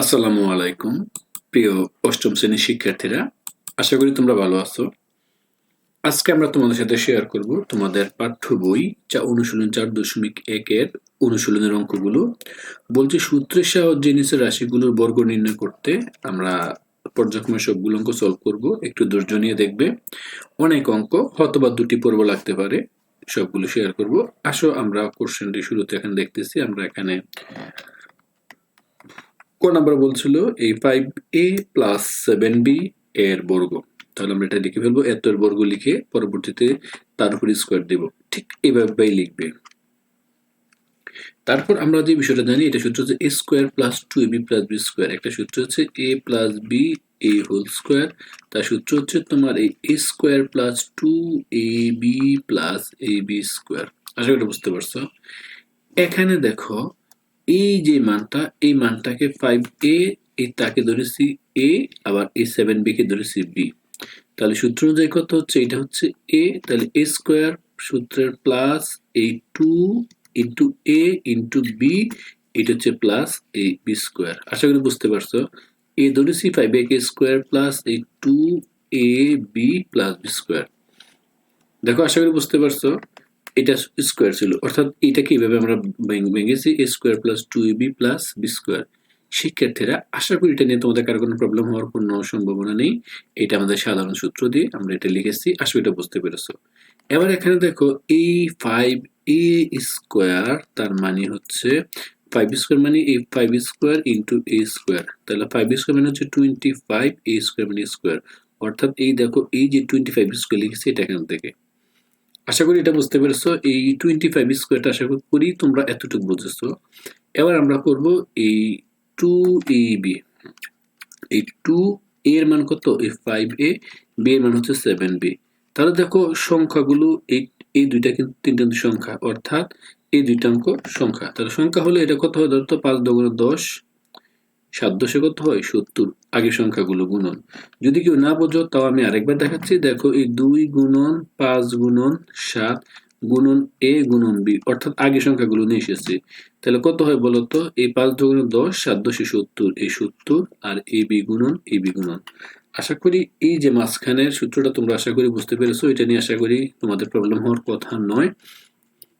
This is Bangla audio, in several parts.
আসসালামু আলাইকুম, প্রিয় অষ্টম শ্রেণির শিক্ষার্থীরা। আশা করি তোমরা ভালো আছো। আজকে আমরা তোমাদের সাথে শেয়ার করব তোমাদের পাঠ্য বই যা অনুশীলন চার দশমিক একের অনুশীলনের অঙ্কগুলো। বলছি সূত্রের সাহায্যে নিচের রাশিগুলোর বর্গ নির্ণয় করতে আমরা পর্যায়ক্রমে সবগুলো অঙ্ক সলভ করব। একটু ধৈর্য নিয়ে দেখবে। অনেক অঙ্ক, হয়তোবা দুটি পর্ব লাগতে পারে। সবগুলো শেয়ার করব। আসো আমরা কোশ্চেনটি শুরুতে এখানে দেখতেছি। আমরা এখানে ক নাম্বার বলছিল? এই five A plus seven B এর বর্গ। তাহলে আমরা এটা লিখে ফেলব, এত এর বর্গ লিখে পরবর্তীতে তার উপর স্কোয়ার দেব। ঠিক এভাবেই লিখবে। তারপর আমরা যে বিষয়টা জানি, এটা সূত্র হচ্ছে A square plus two A B plus B square একটা সূত্র হচ্ছে A plus B A whole square তার সূত্র হচ্ছে তোমার এই A square plus two A B plus A B square আশা করি বুঝতে পারছ। এখানে দেখো এই যে মানটা, এই মানটাকে ফাইভ এ এই তাকে ধরেছি এ আবার এই সেভেন বি কে ধরেছি বি তাহলে সূত্র অনুযায়ী কত হচ্ছে? এটা হচ্ছে এ তাহলে এ স্কোয়ার সূত্রের প্লাস এই two into A into B এটা হচ্ছে প্লাস এই বি স্কোয়ার আশা করি বুঝতে পারছ? এ ধরেছি ফাইভ এ কে স্কোয়ার প্লাস এই two A B plus B square দেখো, আশা করি বুঝতে পারছ? এটা স্কোয়ার ছিল। অর্থাৎ এটা কীভাবে আমরা ভেঙেছি? A square plus two B plus B square শিক্ষার্থীরা, আশা করি এটা নিয়ে তোমাদের কারও কোনো প্রবলেম হওয়ার কোনো সম্ভাবনা নেই। এটা আমাদের সাধারণ সূত্র দিয়ে আমরা এটা লিখেছি। আশা এটা বুঝতে পেরেছ। এবার এখানে দেখো, এই ফাইভ এ স্কোয়ার তার মানে হচ্ছে ফাইভ স্কোয়ার মানে এই five square into A square তাহলে ফাইভ স্কোয়ার মানে হচ্ছে টোয়েন্টি ফাইভ এ স্কোয়ার মানে স্কোয়ার অর্থাৎ এই দেখো, এই যে টোয়েন্টি ফাইভ স্কোয়ার লিখেছি এটা এখান থেকে। আশা করি এটা বুঝতে পেরেছ। এই টোয়েন্টি ফাইভ স্কোয়ারটা আশা করি তোমরা এতটুকু বুঝেছ। এবার আমরা করব এই টু এ বি এই টু এর মান কত? এই ফাইভ এ বি এর মান হচ্ছে সেভেন বি তাহলে দেখো সংখ্যাগুলো এই এই দুইটা কিন্তু তিনটা সংখ্যা, অর্থাৎ এই দুইটা অঙ্ক সংখ্যা। তাহলে সংখ্যা হলে এটা কত হয় ধরতো পাঁচ দগুণে দশ। সাত কত হয়? সত্তর। আগের সংখ্যাগুলো গুণন। যদি কেউ না বোঝো, তাও আমি আরেকবার দেখাচ্ছি। দেখো, এই দুই গুণন পাঁচ গুণন সাত গুণন এ গুণন বি, অর্থাৎ আগের সংখ্যাগুলো নিয়ে এসেছে। তাহলে কত হয় বলতো এই পাঁচ দুগুণে দশ সাত দশে সত্তর। এই সত্তর আর এ বি গুণন, এ বি গুণন। আশা করি এই যে মাঝখানের সূত্রটা তোমরা আশা করি বুঝতে পেরেছ, এটা নিয়ে আশা করি তোমাদের প্রবলেম হওয়ার কথা নয়।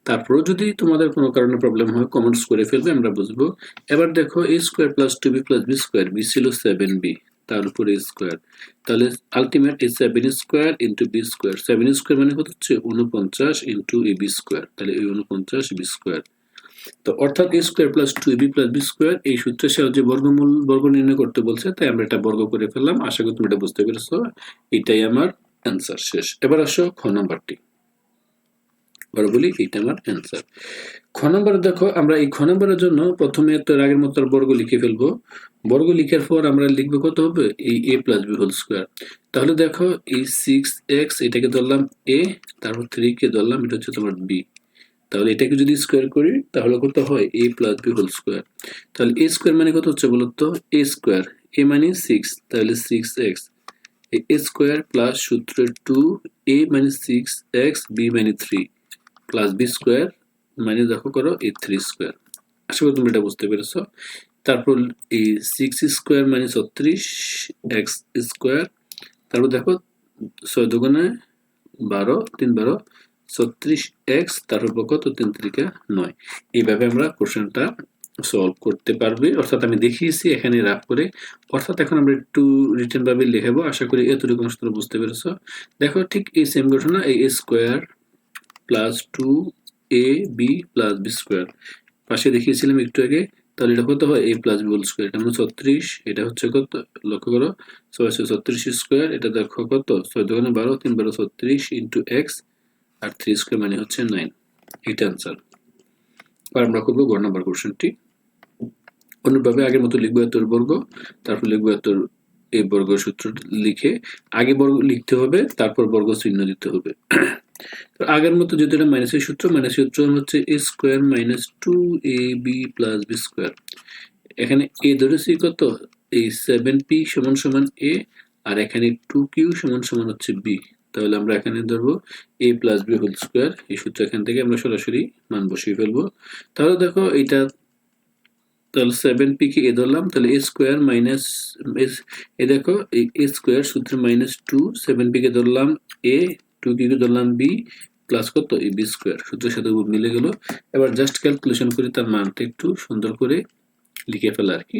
তারপরেও যদি তোমাদের কোনো কারণে প্রবলেম হয় কমেন্টস করে ফেলবে, আমরা বুঝব। এবার দেখো A square plus two B plus B square B ছিল সেভেন বি তার উপরে স্কোয়ার তাহলে আলটিমেট এই seven square into B square seven square মানে কত হচ্ছে? উনপঞ্চাশ ইন্টু এ বি স্কোয়ার তাহলে এই উনপঞ্চাশ বি স্কোয়ার তো অর্থাৎ A square plus two B plus B square এই সূত্রের সাহায্যে বর্গমূল, বর্গ নির্ণয় করতে বলছে, তাই আমরা এটা বর্গ করে ফেললাম। আশা করি তুমি এটা বুঝতে পেরেছ। এটাই আমার অ্যান্সার শেষ। এবার আসো খ নাম্বারটি বলি এইটা আমার অ্যান্সার খ নম্বর দেখো, আমরা এই খ নম্বরের জন্য প্রথমে তো আগের মতো বর্গ লিখে ফেলব। বর্গ লিখার পর আমরা লিখব কত হবে? এই A plus B whole square তাহলে দেখো, এই সিক্স এক্স এটাকে ধরলাম এ তারপর থ্রি কে ধরলাম, এটা হচ্ছে তোমার বি তাহলে এটাকে যদি স্কোয়ার করি, তাহলে কত হয়? A plus B whole square তাহলে এ স্কোয়ার মানে কত হচ্ছে বলতো? এ স্কোয়ার এ মানে সিক্স তাহলে six X A square plus সূত্র টু এ মানে সিক্স এক্স বি মানে থ্রি প্লাস বি স্কোয়ার মানে দেখো করো এই থ্রি স্কোয়ার আশা করি তুমি এটা বুঝতে পেরেছ। তারপর এই সিক্স স্কোয়ার মানে ছত্রিশ এক্স স্কোয়ার তারপর দেখো ছয় দুগুণে বারো, তিন বারো, ছত্রিশ এক্স তারপর কত? তিন তিরিকা নয়। এইভাবে আমরা কোশ্চেনটা সলভ করতে পারবে। অর্থাৎ আমি দেখিয়েছি, এখানে রাফ করে। অর্থাৎ এখন আমরা একটু রিটার্ন ভাবে লিখাবো আশা করি এতটুকু অংশ তোমরা বুঝতে পেরেছ। দেখো ঠিক এই সেম ঘটনা, এই square plus two A B plus B square পাশে দেখিয়েছিলাম একটু আগে, তাহলে এটা কত হয়? A plus B whole square এটা মানে ছত্রিশ, এটা হচ্ছে কত? লক্ষ্য করো ছয় ছত্রিশ স্কোয়ার এটা দেখো কত? ছয় দোকানে বারো, তিন বারো ছত্রিশ ইন্টু এক্স আর থ্রি স্কোয়ার মানে হচ্ছে নাইন এটা আনসার আর আমরা করব গড় নাম্বার কোশ্চেনটি অনুরূপভাবে আগের মতো লিখব এতর বর্গ, তারপর লিখব এতর এই বর্গ সূত্র লিখে। আগে বর্গ লিখতে হবে, তারপর বর্গ চিহ্ন দিতে হবে। আগের মতো যেহেতু এটা মাইনাসের সূত্র মাইনাস সূত্র হচ্ছে A square minus two A B plus B square এখানে এ ধরেছি কত? এই সেভেন পি সমান সমান এ আর এখানে টু কিউ সমান সমান হচ্ছে বি তাহলে আমরা এখানে ধরবো A plus B whole square এই সূত্র এখান থেকে আমরা সরাসরি মান বসিয়ে ফেলব। তাহলে দেখো এটা তাহলে সেভেন পি কে এ ধরলাম, তাহলে এ স্কোয়ার মাইনাস এ দেখো এ স্কোয়ার সূত্রে মাইনাস টু সেভেন পি কে ধরলাম এ টু কে ধরলাম বি প্লাস কত? এই বি স্কোয়ার সূত্রের সাথে মিলে গেল। এবার জাস্ট ক্যালকুলেশন করে তার মানটা একটু সুন্দর করে লিখে ফেলা আর কি।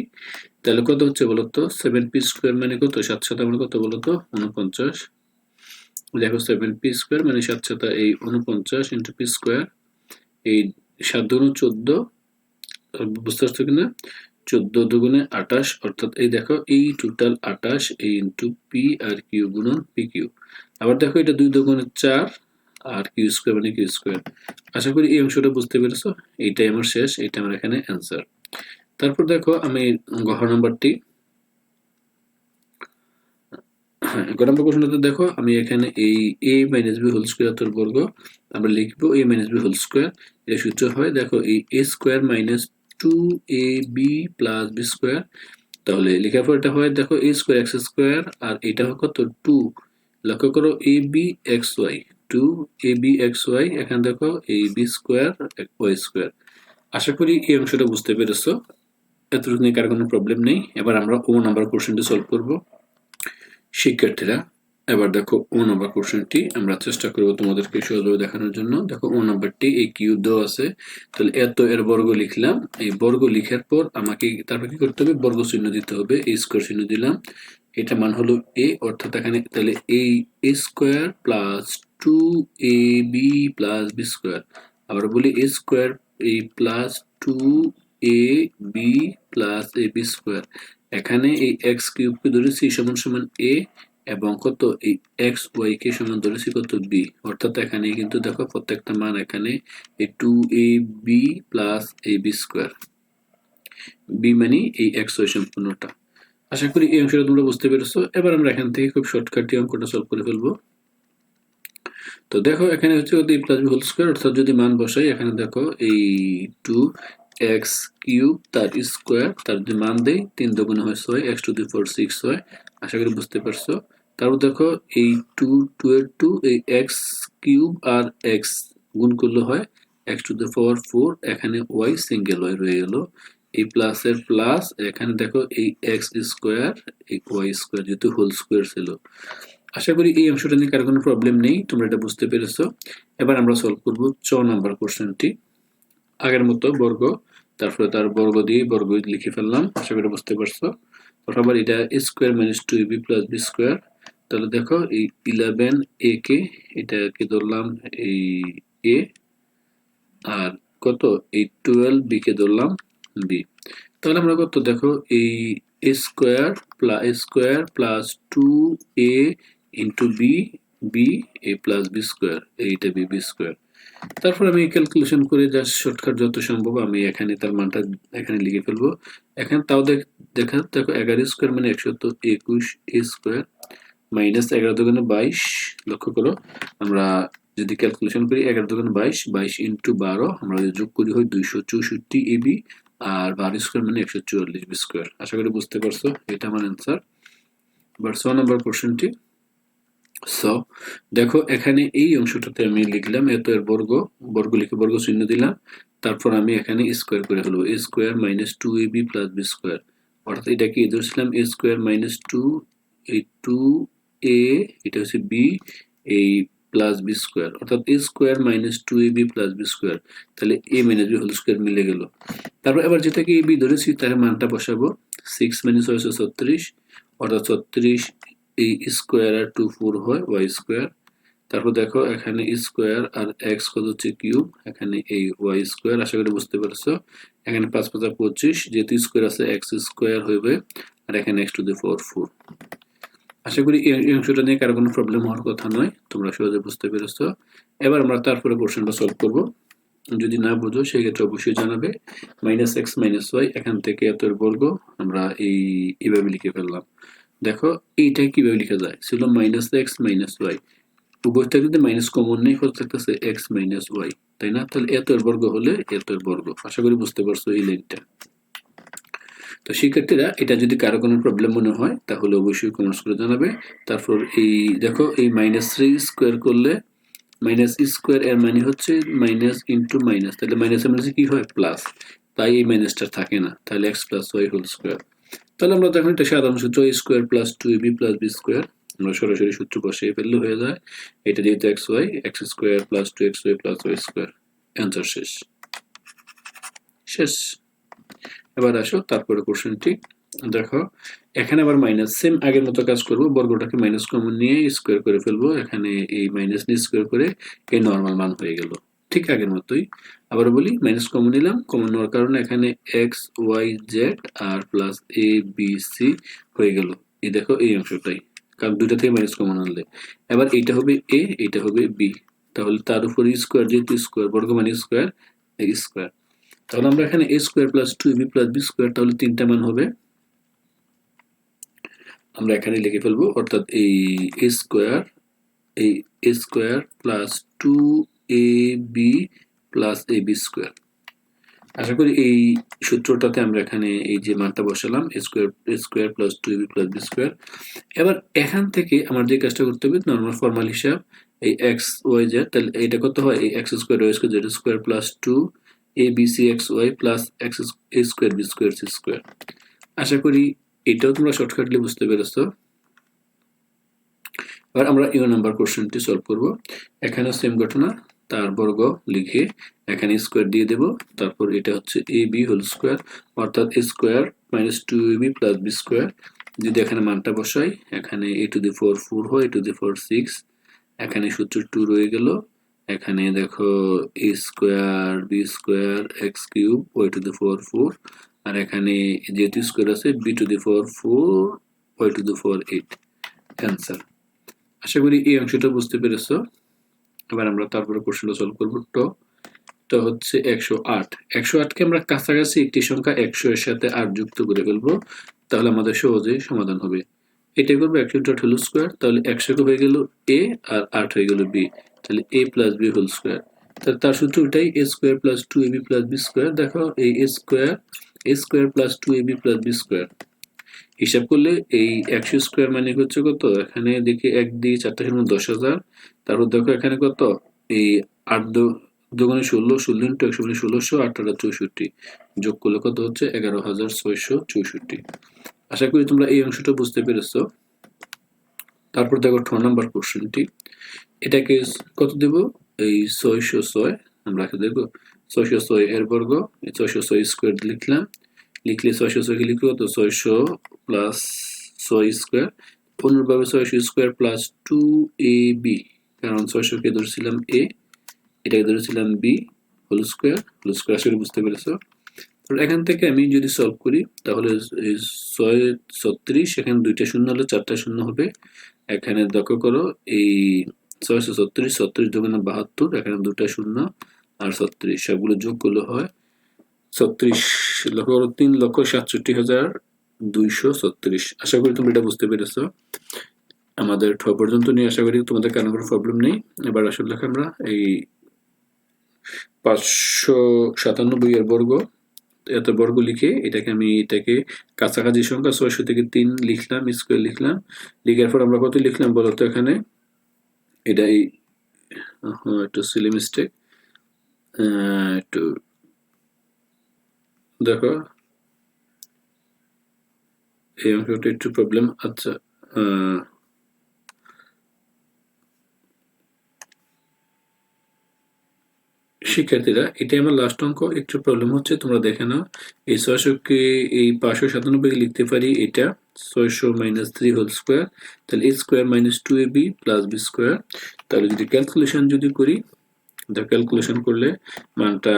তাহলে কত হচ্ছে বলতো সেভেন পি স্কোয়ার মানে কত? সাত সাত মানে কত বলতো উনপঞ্চাশ। দেখো সেভেন পি স্কোয়ার মানে সাত সাত, এই উনপঞ্চাশ ইন্টু পি স্কোয়ার এই সাত দুগুণ চোদ্দ, বুঝতে পারছ কিনা? চোদ্দ দুগুণে আঠাশ, অর্থাৎ এই দেখো, এই টোটাল আঠাশ এই ইন্টু পি আর কিউ গুণন পি কিউ আবার দেখো, এটা দুই দুগুণে চার আর কিউ স্কোয়ার মানে কিউ স্কোয়ার আশা করি এই অংশটা বুঝতে পেরেছ? এইটাই আমার শেষ এটা আমার এখানে অ্যান্সার তারপর দেখো, আমি গহ নাম্বারটি। হ্যাঁ গ নম্বর প্রশ্নটাতে দেখো, আমি এখানে এই A minus B whole square বর্গ আমরা লিখব A minus B whole square এটা সূত্র হয়, দেখো, এই A square minus two A B plus B square তাহলে লেখার পর এটা হয়, দেখো এ স্কোয়ার এক্স স্কোয়ার আর এটা হয় কত? টু লক্ষ্য করো A B X Y two A B X Y এখানে দেখো এই বি স্কোয়ার ওয়াই স্কোয়ার আশা করি এই অংশটা বুঝতে পেরেছ। এতটুকু নিয়ে কার কোনো প্রবলেম নেই। এবার আমরা ও নাম্বার কোশ্চেনটি সলভ করব। শিক্ষার্থীরা এবার দেখো ও নাম্বার কোশ্চেনটি আমরা চেষ্টা করব তোমাদেরকে সহজভাবে দেখানোর জন্য। দেখো ও নাম্বারটি এই কিউ দেওয়া আছে। তাহলে এত এর বর্গ লিখলাম। এই বর্গ লিখার পর আমাকে তারপর কি করতে হবে? বর্গ চিহ্ন দিতে হবে। এই স্কোয়ার চিহ্ন দিলাম। এটা মান হলো এ অর্থাৎ এখানে তাহলে এই A square plus two A B plus B square আবার বলি এ স্কোয়ার এই plus two A B plus A B square এখানে এই এক্স কিউবকে ধরেছি সমান সমান এ এবং কত? এই এক্স ওয়াই কে সমান ধরেছি কত? বি অর্থাৎ এখানে কিন্তু দেখো প্রত্যেকটা মান এখানে এই two A B plus A B square B মানে এই এক্স ওয়াই সম্পূর্ণটা। আশা করি এই অংশটা তোমরা বুঝতে পেরেছ। এবার আমরা এখান থেকে খুব শর্টকাটে অঙ্কটা সলভ করে ফেলব। তো দেখো এখানে হচ্ছে এই প্লাস বি হোল স্কোয়ার অর্থাৎ যদি মান বসাই, এখানে দেখো এই টু এক্স কিউব তার স্কোয়ার তার যদি মান দেই তিন দুগুণে হয় ছয় X to the four six হয়। আশা করি বুঝতে পারছ। তারপর দেখো, এই টু টু এর টু এই এক্স কিউব আর এক্স গুণ করলে হয় X to the power four এখানে ওয়াই সিঙ্গেল ওয়াই রয়ে গেল। এই প্লাসের প্লাস এখানে দেখো এই এক্স স্কোয়ার এই ওয়াই স্কোয়ার যেহেতু হোল স্কোয়ার ছিল। আশা করি এই অংশটা নিয়ে কারও কোনো প্রবলেম নেই, তোমরা এটা বুঝতে পেরেছ। এবার আমরা সলভ করব চ নাম্বার কোশ্চেনটি আগের মতো বর্গ তারপরে তার বর্গ দিয়ে বর্গ লিখে ফেললাম। আশা করি বুঝতে পারছ। আবার এটা square minus two B plus B square তাহলে দেখো এই ইলেভেন এ কে এটাকে ধরলাম এই এ আর কত? এই টুয়েলভ বি কে ধরলাম বি তাহলে আমরা কত? দেখো এই A square plus square plus two A into B B A plus B square এইটা বি বি স্কোয়ার তারপর আমি ক্যালকুলেশন করে জাস্ট শর্টকাট যত সম্ভব আমি এখানে তার মানটা এখানে লিখে ফেলব। এখানে তাও দেখা দেখো এগারো স্কোয়ার মানে একশো তো একুশ স্কোয়ার মাইনাস এগারো দোকানে বাইশ, লক্ষ্য করো, আমরা যদি ক্যালকুলেশন করি এগারো দোকানে বাইশ বাইশ ইন্টু বারো, আমরা যদি যোগ করি হয় দুইশো চৌষট্টি এবি আর বারো স্কোয়ার মানে একশো চুয়াল্লিশ বি স্কোয়ার আশা করি বুঝতে পারছ, এটা আমার অ্যান্সার এবার ছ নম্বর কোশ্চেনটি সো দেখো, এখানে এই অংশটাতে আমি লিখলাম, এত এর বর্গ বর্গ লিখে বর্গ চিহ্ন দিলাম, তারপর আমি এখানে স্কোয়ার করে ফেলব A square minus two A B plus B square অর্থাৎ এটা কি ধরছিলাম এ স্কোয়ার মাইনাস টু এই টু এ এটা হচ্ছে বি এই প্লাস বি স্কোয়ার অর্থাৎ A square minus two A B plus B square তাহলে A minus B whole square মিলে গেল। তারপর এবার যেটাকে এ বি ধরেছি, তার মানটা বসাবো সিক্স মাইনাস হয়েছে ছত্রিশ, অর্থাৎ ছত্রিশ স্কোয়ার আর টু ফোর হয় ওয়াই স্কোয়ার তারপর দেখো এখানে স্কোয়ার আর এক্স কত হচ্ছে কিউব এখানে এই ওয়াই স্কোয়ার আশা করি বুঝতে পারছ। এখানে পাঁচ পাঁচা পঁচিশ, যেহেতু স্কোয়ার আছে এক্স স্কোয়ার হইবে, আর এখানে X to the four four আশা করি এই অংশটা নিয়ে কারও কোনো প্রবলেম হওয়ার কথা নয়, তোমরা সহজে বুঝতে পেরেছ। এবার আমরা তারপরে পোর্শনটা সলভ করব। যদি না বুঝো, সেক্ষেত্রে অবশ্যই জানাবে। মাইনাস এক্স মাইনাস ওয়াই এখান থেকে এত বর্গ, আমরা এই, এইভাবে লিখে ফেললাম। দেখো এইটা কীভাবে লেখা যায়? ছিল মাইনাস এক্স মাইনাস ওয়াই উভয়টা কিন্তু মাইনাস কমন নেই হতে থাকতেছে এক্স মাইনাস ওয়াই তাই না? তাহলে এত বর্গ হলে এত বর্গ। আশা করি বুঝতে পারছ এই লাইনটা তো শিক্ষার্থীরা, এটা যদি কারও কোনো প্রবলেম মনে হয়, তাহলে অবশ্যই কমেন্টস করে জানাবে। তারপর এই, দেখো, এই মাইনাস থ্রি স্কোয়ার করলে মাইনাস স্কোয়ার এর মানে হচ্ছে মাইনাস ইন্টু মাইনাস তাহলে মাইনাস মাইনাস কি হয়? প্লাস তাই এই মাইনাসটা থাকে না। তাহলে X plus Y whole square তাহলে আমরা দেখুন এটা সাধারণ সূত্র A square plus two B plus B square আমরা সরাসরি সূত্র বসিয়ে ফেললে হয়ে যায়। এটা যেহেতু X Y X square plus two X Y plus Y square answer শেষ। শেষ। এবার আসো তারপরে কোশ্চেনটি দেখো, এখানে আবার মাইনাস সেম আগের মতো কাজ করব, বর্গটাকে মাইনাস কমন নিয়ে স্কোয়ার করে ফেলব। এখানে এই মাইনাস নিয়ে স্কোয়ার করে, এই নর্মাল মান হয়ে গেল। ঠিক আগের মতোই। আবার বলি মাইনাস কমন নিলাম। কমন নেওয়ার কারণে এখানে এক্স ওয়াই জেড আর প্লাস এ বি সি হয়ে গেল। এই দেখো, এই অংশটাই। কারণ দুইটা থেকে মাইনাস কমন আনলে। এবার এইটা হবে এ এইটা হবে বি তাহলে তার উপর স্কোয়ার যেহেতু স্কোয়ার বর্গ মানে স্কোয়ার স্কোয়ার তাহলে আমরা এখানে A square plus two B plus B square তাহলে তিনটা মান হবে। আমরা এখানে লিখে ফেলব, অর্থাৎ এই এ স্কোয়ার এই A square plus two A B plus A B square আশা করি এই সূত্রটাতে আমরা এখানে এই যে মানটা বসালাম square square plus two B plus B square এবার এখান থেকে আমার যে কাজটা করতে হবে নর্মাল ফর্মাল হিসাব, এই এক্স ওয়াই জেড তাহলে এটা কত হয়? এই X square Y square Z square plus two A B C X Y plus X A square B square C square আশা করি এটাও তোমরা শর্টকাটলি বুঝতে পেরেছ। এবার আমরা ইউ নাম্বার কোশ্চেনটি সলভ করব। এখানে সেম ঘটনা। তার বর্গ লিখে এখানে স্কোয়ার দিয়ে দেব। তারপর এটা হচ্ছে এ বি হোল স্কোয়ার অর্থাৎ square minus two A B plus B square যদি এখানে মানটা বসাই, এখানে A to the four four হয় A to the four six এখানে সূত্র টু রয়ে গেল। এখানে দেখো A square B square X cube Y to the four four আর এখানে যেহেতু স্কোয়ার আছে B to the four four Y to the four eight answer আশা করি এই অংশটা বুঝতে পেরেছ। এবার আমরা তারপরে কোশ্চেনটা সলভ করব। তো তো হচ্ছে একশো আট। একশো আটকে আমরা কাছাকাছি একটি সংখ্যা একশো এর সাথে আট যুক্ত করে ফেলব, তাহলে আমাদের সহজেই সমাধান হবে। এটাই করব একশো ডট হোল স্কোয়ার তাহলে একশোকে হয়ে গেল এ আর আট হয়ে গেল বি, তাহলে A plus B whole square তাহলে তার সূত্র ওটাই A square plus two A B plus B square দেখো এই A square A square plus two A B plus B square হিসাব করলে এই একশো স্কোয়ার মানে হচ্ছে কত? এখানে দেখি এক দিয়ে চারটা সময় দশ হাজার। তারপর দেখো এখানে কত? এই আট দোকানে ষোলো ষোলো ইন্টু একশো মানে ষোলোশো আটটা চৌষট্টি। যোগ করলে কত হচ্ছে? এগারো হাজার ছয়শো চৌষট্টি। আশা করি তোমরা এই অংশটা বুঝতে পেরেছ। তারপর দেখো ঠ নাম্বার কোশ্চেনটি এটাকে কত দেব? এই ছয়শো ছয়। আমরা দেখব। ছয়শো ছয় এর বর্গ। ছয়শো ছয় স্কোয়ার লিখলাম। লিখলে ছয়শো ছয়কে লিখব তো ছয়শো প্লাস ছয় স্কোয়ার অনুরূপভাবে ছয়শো square plus two A B কারণ ছয়শোকে ধরেছিলাম এ এটাকে ধরেছিলাম B whole square whole square আসলে বুঝতে পেরেছ। এখান থেকে আমি যদি সলভ করি, তাহলে ছয় ছত্রিশ, এখানে দুইটা শূন্য হলে চারটা শূন্য হবে। এখানে লক্ষ্য করো, এই ছয়শো ছত্রিশ ছত্রিশ দোকানে বাহাত্তর, এখানে দুটা শূন্য আর ছত্রিশ, সবগুলো যোগ করলে হয় ছত্রিশ লক্ষ তিন লক্ষ সাতষট্টি হাজার দুইশো ছত্রিশ। আশা করি তুমি এটা বুঝতে পেরেছ। আমাদের ঠ পর্যন্ত নিয়ে আশা করি তোমাদের কারণ কোনো প্রবলেম নেই। এবার আসলে আমরা এই পাঁচশো সাতানব্বই এর বর্গ, এত বর্গ লিখে এটাকে আমি এটাকে কাছাকাছি সংখ্যা ছয়শো থেকে তিন লিখলাম স্কোয়ার লিখলাম। লিখার পর আমরা কত লিখলাম বলতো এখানে? এটা এই একটু সিলি মিস্টেক একটু দেখো। এই অংশটা একটু প্রবলেম আচ্ছা শিক্ষার্থীরা, এটাই আমার লাস্ট অঙ্ক, একটু প্রবলেম হচ্ছে, তোমরা দেখে নাও। এই ছয়শোকে, এই পাঁচশো সাতানব্বই লিখতে পারি এটা, ছয়শো মাইনাস থ্রি হোল স্কোয়ার তাহলে A square minus two A B plus B square তাহলে যদি ক্যালকুলেশন যদি করি, তা ক্যালকুলেশন করলে মানটা,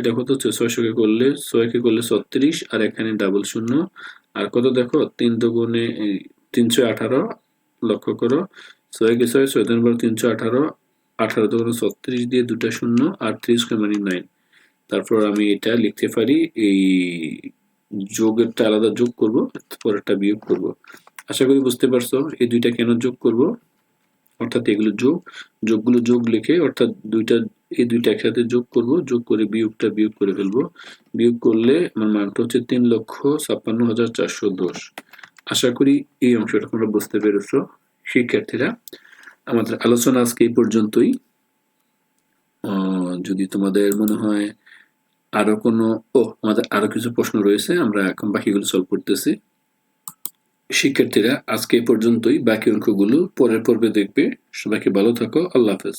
এটা কত হচ্ছে? ছয়শোকে করলে, ছয়কে করলে ছত্রিশ, আর এখানে ডাবল শূন্য। আর কত দেখো? তিন দুগুণে তিনশো আঠারো লক্ষ্য করো। ছয়কে ছয় ছয় তিন তিনশো আঠারো আঠারো দুগুণে ছত্রিশ দিয়ে দুটা শূন্য আর ত্রিশ মানে নাইন তারপর আমি এটা লিখতে পারি, এই যোগেরটা আলাদা যোগ করব, পরেরটা বিয়োগ করব। আশা করি বুঝতে পারছ, এই দুইটা কেন যোগ করব? অর্থাৎ এগুলো যোগ, যোগগুলো যোগ লিখে অর্থাৎ দুইটা, এই দুইটা একসাথে যোগ করব, যোগ করে বিয়োগটা বিয়োগ করে ফেলব। বিয়োগ করলে আমার মানটা হচ্ছে তিন লক্ষ ছাপ্পান্ন হাজার চারশো দশ। আশা করি এই অংশটা তোমরা বুঝতে পেরেছ, শিক্ষার্থীরা। আমাদের আলোচনা আজকে এই পর্যন্তই। যদি তোমাদের মনে হয় আরও কোনো, ও, আমাদের আরও কিছু প্রশ্ন রয়েছে, আমরা এখন বাকিগুলো সলভ করতেছি। শিক্ষার্থীরা আজকে পর্যন্তই। বাকি অঙ্কগুলো পরের পর্বে দেখবে। সবাইকে ভালো থাকো। আল্লাহ হাফেজ।